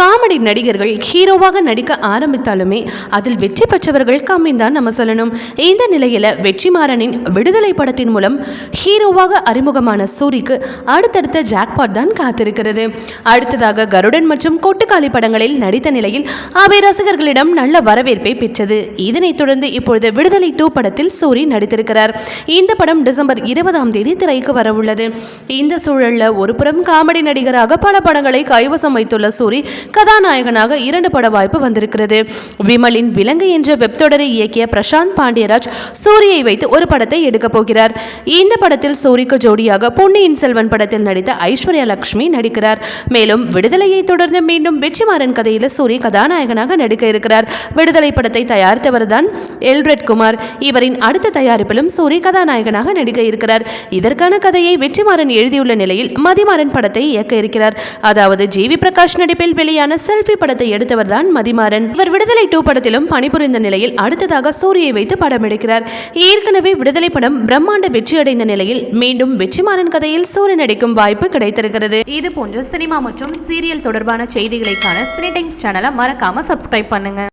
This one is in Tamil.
காமெடி நடிகர்கள் ஹீரோவாக நடிக்க ஆரம்பித்தாலுமே அதில் வெற்றி பெற்றவர்கள் கம்மி தான் நம்ம சொல்லணும். இந்த நிலையில் வெற்றிமாறனின் விடுதலை படத்தின் மூலம் ஹீரோவாக அறிமுகமான சூரிக்கு அடுத்தடுத்த ஜாக்பாட் தான் காத்திருக்கிறது. அடுத்ததாக கருடன் மற்றும் கொட்டுக்காளி படங்களில் நடித்த நிலையில் அவை ரசிகர்களிடம் நல்ல வரவேற்பை பெற்றது. இதனைத் தொடர்ந்து இப்பொழுது விடுதலை டூ படத்தில் சூரி நடித்திருக்கிறார். இந்த படம் டிசம்பர் இருபதாம் தேதி திரைக்கு வரவுள்ளது. இந்த சூழலில் ஒருபுறம் காமெடி நடிகராக பல படங்களை கைவசம் வைத்துள்ள சூரி கதாநாயகனாக இரண்டு பட வாய்ப்பு வந்திருக்கிறது. விமலின் விலங்கு என்ற வெப் தொடரை இயக்கிய பிரசாந்த் பாண்டியராஜ் சூரியை வைத்து ஒரு படத்தை எடுக்கப் போகிறார். இந்த படத்தில் சூரிக்கு ஜோடியாக பொன்னியின் செல்வன் படத்தில் நடித்த ஐஸ்வர்யா லட்சுமி நடிக்கிறார். மேலும் விடுதலையை தொடர்ந்து மீண்டும் வெற்றிமாறன் கதையில் சூரி கதாநாயகனாக நடிக்க இருக்கிறார். விடுதலை படத்தை தயாரித்தவர் தான் எல்ரெட் குமார். இவரின் அடுத்த தயாரிப்பிலும் சூரி கதாநாயகனாக நடிக்க இருக்கிறார். இதற்கான கதையை வெற்றிமாறன் எழுதியுள்ள நிலையில் மதிமாறன் படத்தை இயக்க இருக்கிறார். அதாவது ஜிவி பிரகாஷ் நடிப்பில் வெளி வெளியான செல்ஃபி படத்தை எடுத்தவர் தான் மதிமாறன். இவர் விடுதலை டூ படத்திலும் பணிபுரிந்த நிலையில் அடுத்ததாக சூரியை வைத்து படம் எடுக்கிறார். ஏற்கனவே விடுதலை படம் பிரம்மாண்ட வெற்றி அடைந்த நிலையில் மீண்டும் வெற்றிமாறன் கதையில் சூரிய நடிக்கும் வாய்ப்பு கிடைத்திருக்கிறது. இது போன்ற சினிமா மற்றும் சீரியல் தொடர்பான செய்திகளைக்கான சினி டைம்ஸ் சேனலை மறக்காம சப்ஸ்கிரைப் பண்ணுங்க.